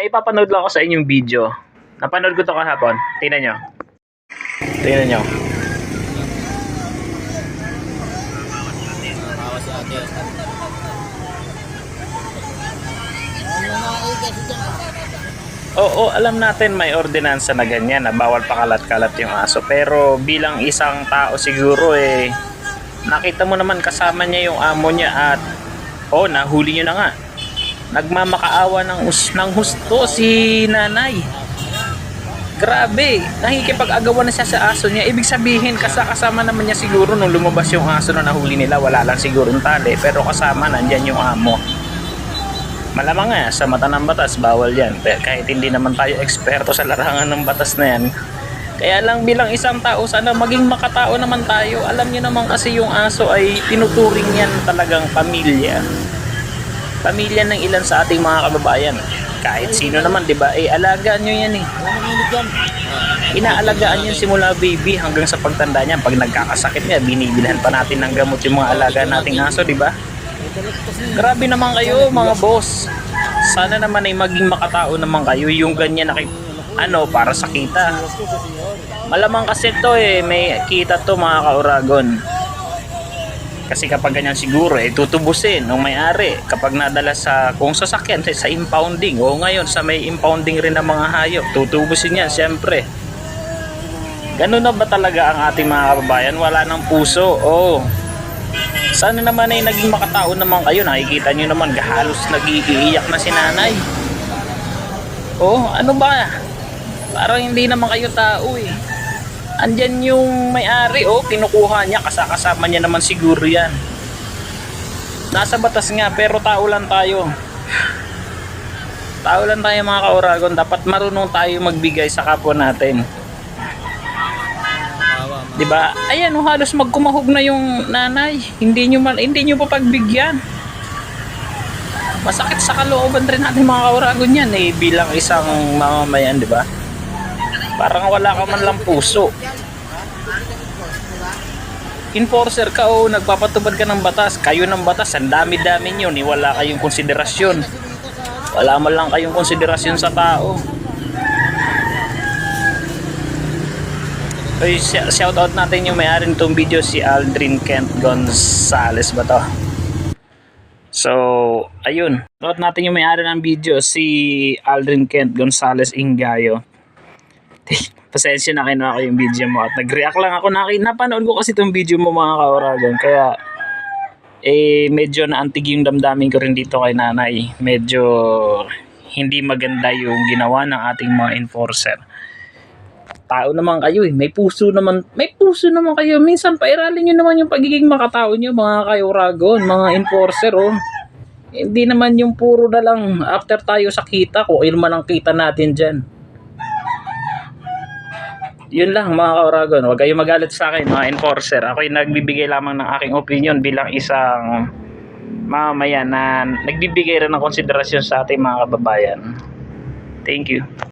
May ipapanood lang ako sa inyong video. Napanood ko to kahapon. Tingnan nyo. Tingnan nyo. Oo, alam natin may ordinansa na ganyan na bawal pakalat-kalat yung aso. Pero bilang isang tao siguro eh, nakita mo naman kasama niya yung amo niya at oh, nahuli niyo na nga. Nagmamakaawa ng, us ng husto si nanay. Grabe, nakikipag-agawan na siya sa aso niya. Ibig sabihin, kasakasama naman niya siguro nung lumabas yung aso na nahuli nila. Wala lang siguro yung tali, pero kasama nandyan yung amo. Malamang nga, sa mata ng batas, bawal yan. Pero kahit hindi naman tayo eksperto sa larangan ng batas na yan. Kaya lang bilang isang tao, sana maging makatao naman tayo. Alam niyo naman kasi yung aso ay tinuturing yan talagang pamilya. Pamilya ng ilan sa ating mga kababayan. Kahit sino naman, di ba? Eh, alagaan nyo yan eh. Ah. Inaalagaan yan simula baby hanggang sa pagtanda niya. Pag nagkakasakit niya, binibilhan pa natin ng gamot yung mga alaga nating aso, di ba? Grabe naman kayo mga boss. Sana naman ay maging makatao naman kayo yung ganyan na kay- ano para sa kita. Malamang kasi to eh may kita to mga kauragon. Kasi kapag ganyan siguro eh tutubusin ng may-ari kapag nadala sa kung sasakyan sa, impounding o ngayon sa may impounding rin ng mga hayop tutubusin yan siyempre. Ganun na ba talaga ang ating mga kababayan? Wala ng puso. Oh. Sana naman ay naging makatao naman kayo. Nakikita nyo naman halos nagiiyak na si nanay. Oh, ano ba? Parang hindi naman kayo tao eh. Andyan yung may-ari, oh, kinukuha niya, kasakasama niya naman siguro yan. Nasa batas nga, pero tao lang tayo. Tao lang tayo mga kauragon, dapat marunong tayo magbigay sa kapwa natin. 'Di ba? Ayan, oh, halos magkumahog na yung nanay. Hindi niyo man hindi niyo pa pagbigyan. Masakit sa kalooban rin natin mga kauragon yan eh bilang isang mamamayan, 'di ba? Parang wala ka man lang puso. Enforcer ka o nagpapatubad ka ng batas. Kayo ng batas, ang dami-dami nyo. Ni wala kayong konsiderasyon. Wala man lang kayong konsiderasyon sa tao. Ay, shout out natin yung may-ari nitong video si Aldrin Kent Gonzales ba to? So, ayun. Shout out natin yung may-ari ng video si Aldrin Kent Gonzales Ingayo. Pasensya na kinuha ko yung video mo at nag-react lang ako na napanood ko kasi itong video mo mga kauragon kaya eh medyo naantig yung damdamin ko rin dito kay nanay medyo hindi maganda yung ginawa ng ating mga enforcer tao naman kayo eh. May puso naman. May puso naman kayo. Minsan pairalin nyo naman yung pagiging makatao nyo mga kayoragon, mga enforcer oh. Hindi naman yung puro na lang after tayo sa kita ko, ilman ang kita natin dyan. Yun lang mga kauragon. Huwag kayong magalit sa akin mga enforcer. Ako'y nagbibigay lamang ng aking opinion bilang isang mamamayan na nagbibigay rin ng konsiderasyon sa ating mga kababayan. Thank you.